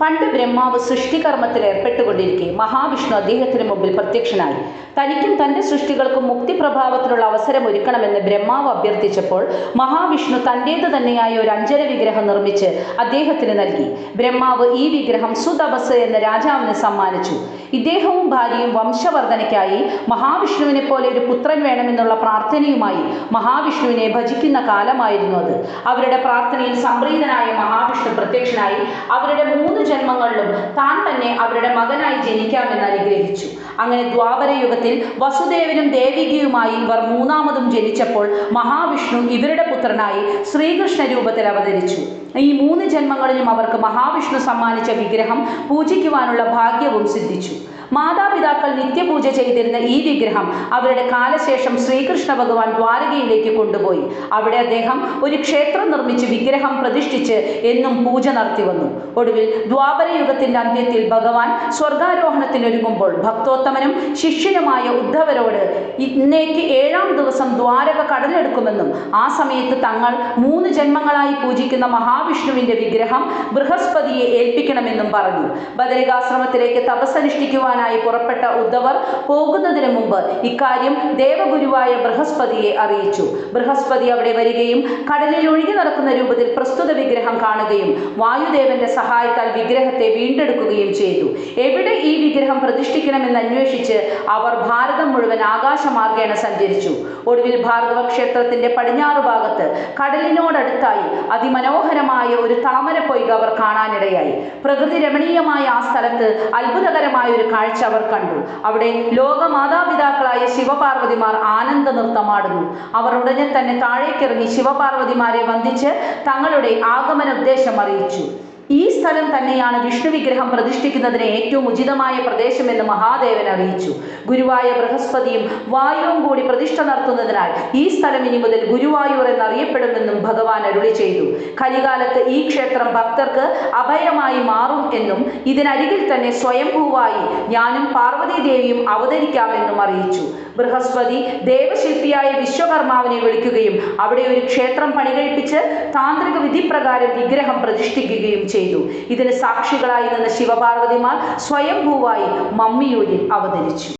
പണ്ട് ബ്രഹ്മാവ് സൃഷ്ടികർമ്മത്തിൽ ഏർപ്പെട്ടുകൊണ്ടിരിക്കെ മഹാവിഷ്ണു അദ്ദേഹത്തിന് മുമ്പിൽ പ്രത്യക്ഷനായി. തനിക്കും തന്റെ സൃഷ്ടികൾക്കും മുക്തി പ്രഭാവത്തിനുള്ള അവസരം ഒരുക്കണമെന്ന് ബ്രഹ്മാവ് അഭ്യർത്ഥിച്ചപ്പോൾ മഹാവിഷ്ണു തന്റേത് തന്നെയായ ഒരു അഞ്ചര വിഗ്രഹം നിർമ്മിച്ച് അദ്ദേഹത്തിന് നൽകി. ബ്രഹ്മാവ് ഈ വിഗ്രഹം സുതപസ് എന്ന രാജാവിന് സമ്മാനിച്ചു. ഇദ്ദേഹവും ഭാര്യയും വംശവർദ്ധനയ്ക്കായി മഹാവിഷ്ണുവിനെ പോലെ ഒരു പുത്രൻ വേണമെന്നുള്ള പ്രാർത്ഥനയുമായി മഹാവിഷ്ണുവിനെ ഭജിക്കുന്ന കാലമായിരുന്നു അത്. അവരുടെ പ്രാർത്ഥനയിൽ സംപ്രീതനായ മഹാവിഷ്ണു പ്രത്യക്ഷനായി. അവരുടെ മൂന്ന് ജന്മങ്ങളിലും താൻ തന്നെ അവരുടെ മകനായി ജനിക്കാമെന്ന് അനുഗ്രഹിച്ചു. അങ്ങനെ ദ്വാപര യുഗത്തിൽ വസുദേവനും ദേവികയുമായി ഇവർ മൂന്നാമതും ജനിച്ചപ്പോൾ മഹാവിഷ്ണു ഇവരുടെ പുത്രനായി ശ്രീകൃഷ്ണ രൂപത്തിൽ അവതരിച്ചു. ഈ മൂന്ന് ജന്മങ്ങളിലും അവർക്ക് മഹാവിഷ്ണു സമ്മാനിച്ച വിഗ്രഹം പൂജിക്കുവാനുള്ള ഭാഗ്യവും സിദ്ധിച്ചു. മാതാപിതാക്കൾ നിത്യപൂജ ചെയ്തിരുന്ന ഈ വിഗ്രഹം അവരുടെ കാലശേഷം ശ്രീകൃഷ്ണ ഭഗവാൻ ദ്വാരകയിലേക്ക് കൊണ്ടുപോയി. അവിടെ അദ്ദേഹം ഒരു ക്ഷേത്രം നിർമ്മിച്ച് വിഗ്രഹം പ്രതിഷ്ഠിച്ച് എന്നും പൂജ നടത്തി വന്നു. ഒടുവിൽ ദ്വാപരയുഗത്തിന്റെ അന്ത്യത്തിൽ ഭഗവാൻ സ്വർഗാരോഹണത്തിനൊരുങ്ങുമ്പോൾ ഭക്തോത്തമനും ശിഷ്യനുമായ ഉദ്ധവരോട് ഇന്നേക്ക് ഏഴാം ദിവസം ദ്വാരക കടലെടുക്കുമെന്നും ആ സമയത്ത് തങ്ങൾ മൂന്ന് ജന്മങ്ങളായി പൂജിക്കുന്ന മഹാവിഷ്ണുവിന്റെ വിഗ്രഹം ബൃഹസ്പതിയെ ഏൽപ്പിക്കണമെന്നും പറഞ്ഞു. ബദരികാശ്രമത്തിലേക്ക് തപസ്സനുഷ്ഠിക്കുവാനായി പുറപ്പെട്ട ഉദ്ധവർ പോകുന്നതിന് മുമ്പ് ഇക്കാര്യം ദേവഗുരുവായ ബൃഹസ്പതിയെ അറിയിച്ചു. ബൃഹസ്പതി അവിടെ വരികയും കടലിൽ ഒഴുകി നടക്കുന്ന രൂപത്തിൽ പ്രസ്തുത വിഗ്രഹം കാണുകയും വായുദേവന്റെ സഹായത്താൽ വിഗ്രഹത്തെ വീണ്ടെടുക്കുകയും ചെയ്തു. എവിടെ ഈ വിഗ്രഹം പ്രതിഷ്ഠിക്കണമെന്ന് അന്വേഷിച്ച് അവർ ഭാരതം മുഴുവൻ ആകാശമാർഗേണ സഞ്ചരിച്ചു. ഒടുവിൽ ഭാർഗവ ക്ഷേത്രത്തിന്റെ പടിഞ്ഞാറ് ഭാഗത്ത് കടലിനോടടുത്തായി അതിമനോഹരമായ ഒരു താമര പൊയ്ക അവർ കാണാനിടയായി. പ്രകൃതി രമണീയമായ ആ സ്ഥലത്ത് അത്ഭുതകരമായ ഒരു കാഴ്ച അവർ കണ്ടു. അവിടെ ലോകമാതാപിതാക്കളായ ശിവപാർവതിമാർ ആനന്ദ നൃത്തമാടുന്നു. അവർ ഉടനെ തന്നെ താഴേക്കിറങ്ങി ശിവപാർവതിമാരെ വന്ദിച്ച് തങ്ങളുടെ ആഗമന ഉദ്ദേശം അറിയിച്ചു. ഈ സ്ഥലം തന്നെയാണ് വിഷ്ണു വിഗ്രഹം പ്രതിഷ്ഠിക്കുന്നതിന് ഏറ്റവും ഉചിതമായ പ്രദേശമെന്ന് മഹാദേവൻ അറിയിച്ചു. ഗുരുവായ ബൃഹസ്പതിയും വായുവും കൂടി പ്രതിഷ്ഠ നടത്തുന്നതിനാൽ ഈ സ്ഥലം ഇനി മുതൽ ഗുരുവായൂർ എന്നറിയപ്പെടുമെന്നും ഭഗവാൻ അരുളി ചെയ്തു. കലികാലത്ത് ഈ ക്ഷേത്രം ഭക്തർക്ക് അഭയമായി മാറും എന്നും ഇതിനരികിൽ തന്നെ സ്വയംഭൂവായി ഞാനും പാർവതീദേവിയും അവതരിക്കാമെന്നും അറിയിച്ചു. ബൃഹസ്പതി ദേവശില്പിയായ വിശ്വകർമാവിനെ വിളിക്കുകയും അവിടെ ഒരു ക്ഷേത്രം പണികഴിപ്പിച്ച് താന്ത്രിക വിധിപ്രകാരം വിഗ്രഹം പ്രതിഷ്ഠിക്കുകയും ചെയ്തു. ഇതിന് സാക്ഷികളായി നിന്ന ശിവപാർവതിമാർ സ്വയംഭൂവായി മമ്മിയൂരിൽ അവതരിച്ചു.